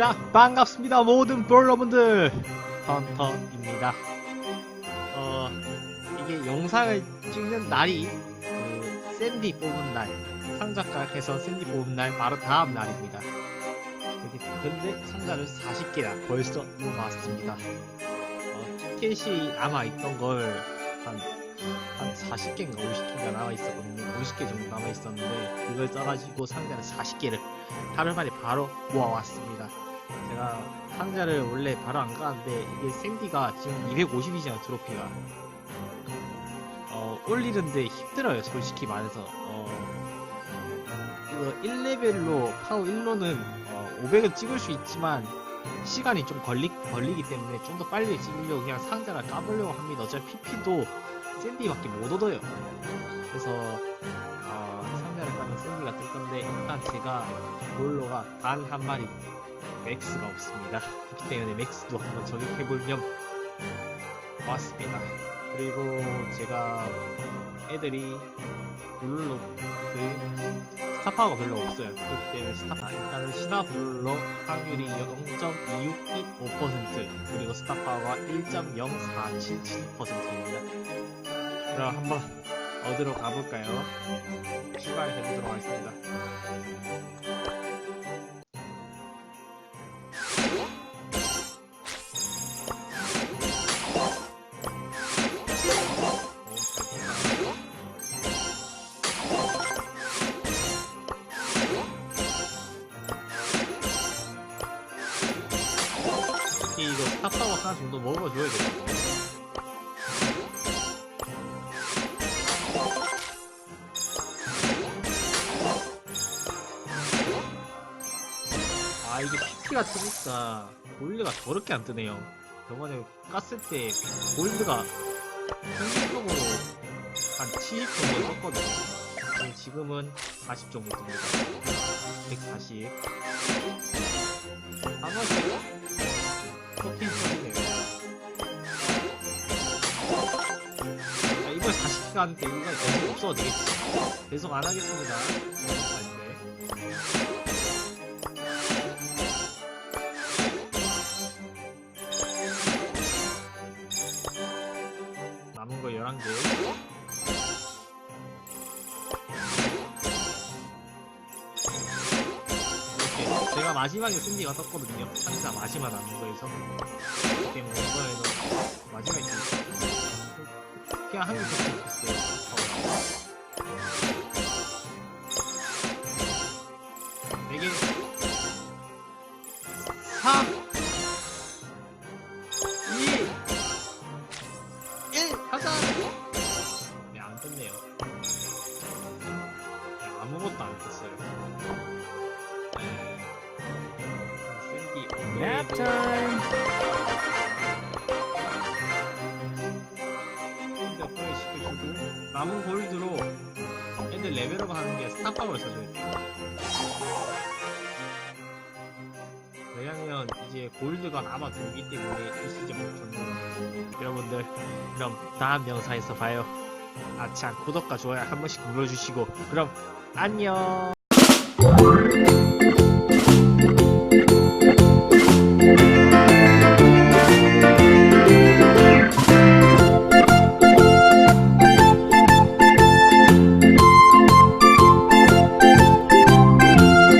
자, 반갑습니다. 모든 볼러분들. 헌터입니다. 어, 이게 영상을 찍는 날이 그 샌디 뽑은 날, 상자가락해서 샌디 뽑은 날 바로 다음 날입니다. 근데 상자를 40개나 벌써 모아왔습니다. 어, 티켓이 남아있던 걸 한, 한 40개인가 50개가 남아있었거든요. 50개 정도 남아있었는데 그걸 써가지고 상자를 40개를 하루 만에 바로 모아왔습니다. 제가 상자를 원래 바로 안 가는데 이게 샌디가 지금 250이잖아 트로피가. 어 올리는데 힘들어요 솔직히 말해서. 어 이거 1레벨로 파워 1로는 어, 500은 찍을 수 있지만 시간이 좀 걸리, 걸리기 때문에 좀 더 빨리 찍으려고 그냥 상자를 까보려고 합니다. 어차피 PP도 샌디밖에 못 얻어요. 그래서 어, 상자를 까면 샌디가 뜰 건데 일단 제가 볼로가 단 한 마리 맥스가 없습니다. 그렇기 때문에 맥스도 한번 저격해보면 왔습니다. 그리고 제가 애들이 블루로 그 스타파워가 별로 없어요. 그렇기 때문에 스타파 일단은 신화 블루로 확률이 0.2615% 그리고 스타파워가 1.0477%입니다. 그럼 한번 어디로 가볼까요? 출발해보도록 하겠습니다. 스타파워 하나 정도 먹어줘야 되거든요. 아 이게 PP가 뜨니까 골드가 더럽게 안 뜨네요. 저번에 깠을 때 골드가 평균적으로 한70 정도 떴거든요. 지금은 40 정도 뜹니다. 140. 하나 씩 토킹 터지네요. 자, 이번 40기가 하는데 이거 계속 없어도 되겠지. 계속 안 하겠습니다. 남은 거 11개. 제가 마지막에 승리가 떴거든요. 항상 마지막 남은 거에서. 때문에 이번에도 마지막에 승리. 그냥 줬으면 좋겠어요. 네 개. Time. 샌디 업그레이드 시켜주고 남은 골드로 애들 레벨업 하는 게 스타파워를 써줘야 돼요. 왜냐면 이제 골드가 남아 들기 때문에 이 시즌 못 여러분들 그럼 다음 영상에서 봐요. 아참 구독과 좋아요 한 번씩 눌러주시고 그럼 안녕.